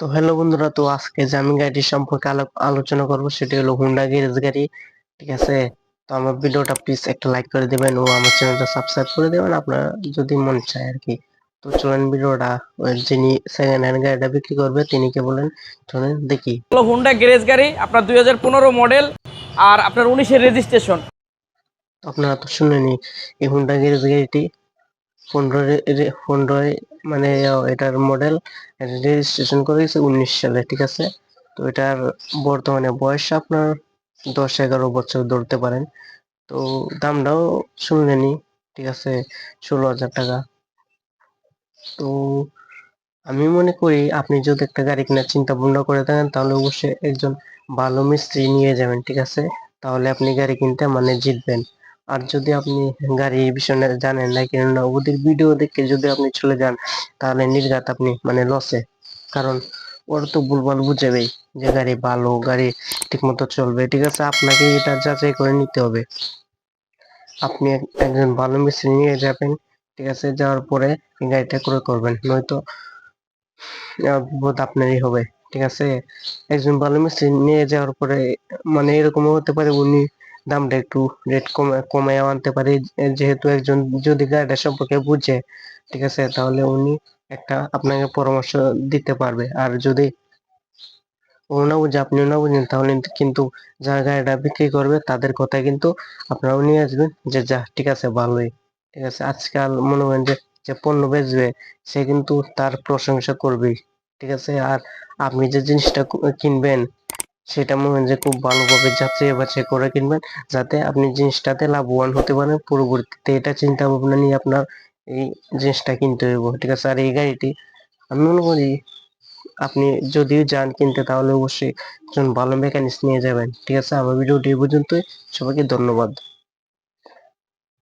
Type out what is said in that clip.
তো হ্যালো বন্ধুরা তো আজকে যে আমি গাড়ি সম্পর্কে আলো- আলোচনা করব সেটি হলো হুন্ডা গ্যারেজ গাড়ি ঠিক আছে? তো আমার ভিডিওটা প্লিজ একটা লাইক করে দিবেন ও আমার চ্যানেলটা সাবস্ক্রাইব করে দেবেন আপনার যদি মন চায় আর কি তো চলেন ভিডিওটা যিনি সেকেন্ড হ্যান্ড গাড়িটা বিক্রি করবে তিনি কে বলেন? চলেন দেখি। হলো হুন্ডা গ্যারেজ গাড়ি আপনার দুই হাজার পনেরো মডেল আর আপনার উনিশের রেজিস্ট্রেশন তো আপনারা তো শুনেনি এই হুন্ডা গ্যারেজ গাড়িটি পনেরো পনেরো মানে এটার মডেল রেজিস্ট্রেশন করেছে উনিশ সালে, ঠিক আছে? তো এটার বর্তমানে বয়স আপনার দশ এগারো বছর ধরতে পারেন। তো দামটাও শুনলেনি ঠিক আছে? ষোলো হাজার টাকা। তো আমি মনে করি আপনি যদি একটা গাড়ি কেনার চিন্তা ভাবনা করে থাকেন, তাহলে অবশ্যই একজন ভালো মিস্ত্রি নিয়ে যাবেন, ঠিক আছে? তাহলে আপনি গাড়ি কিনতে মানে জিতবেন। আর যদি আপনি গাড়ির বিষয়ে জানেন না কেন না, ওদের ভিডিও দেখে যদি আপনি চলে যান, তাহলে নির্ঘাত আপনি মানে লসে কারণ ওরা তো ভুলভাল বুঝাবেই যে গাড়ি ভালো, গাড়ি ঠিক মতো চলবে, ঠিক আছে? আপনাকে এটা যাচাই করে নিতে হবে। আপনি একজন ভালো মিস্ত্রি নিয়ে যাবেন, ঠিক আছে? যাওয়ার পরে গাড়িটা ক্রয় করবেন, নয়তো বোধ আপনারই হবে, ঠিক আছে? একজন ভালো মিস্ত্রি নিয়ে যাওয়ার পরে মানে এরকমও হতে পারে উনি দামটা একটু রেট কমে কমায় আনতে পারি। যেহেতু একজন যদি গাড়িটা সম্পর্কে বুঝে, ঠিক আছে, তাহলে উনি একটা আপনাকে পরামর্শ দিতে পারবে। আর যদি ও না বুঝে, আপনিও না বুঝেন, তাহলে কিন্তু যারা গাড়িটা বিক্রি করবে, তাদের কথা কিন্তু আপনারাও নিয়ে আসবেন যে, যা, ঠিক আছে, ভালোই। ঠিক আছে, আজকাল মনে করেন যে যে পণ্য বেচবে, সে কিন্তু তার প্রশংসা করবেই। ঠিক আছে, আর আপনি যে জিনিসটা কিনবেন সেটা মনে হয় যে খুব ভালোভাবে যাচাই বাছাই করে কিনবেন, যাতে আপনি জিনিসটাতে লাভবান হতে পারেন। পরবর্তীতে এটা চিন্তা ভাবনা নিয়ে আপনার এই জিনিসটা কিনতে হইব, ঠিক আছে? আর এই গাড়িটি আমি মনে করি আপনি যদিও যান কিনতে, তাহলে অবশ্যই একজন ভালো মেকানিক্স নিয়ে যাবেন, ঠিক আছে? আমার ভিডিওটি এই পর্যন্তই। সবাইকে ধন্যবাদ।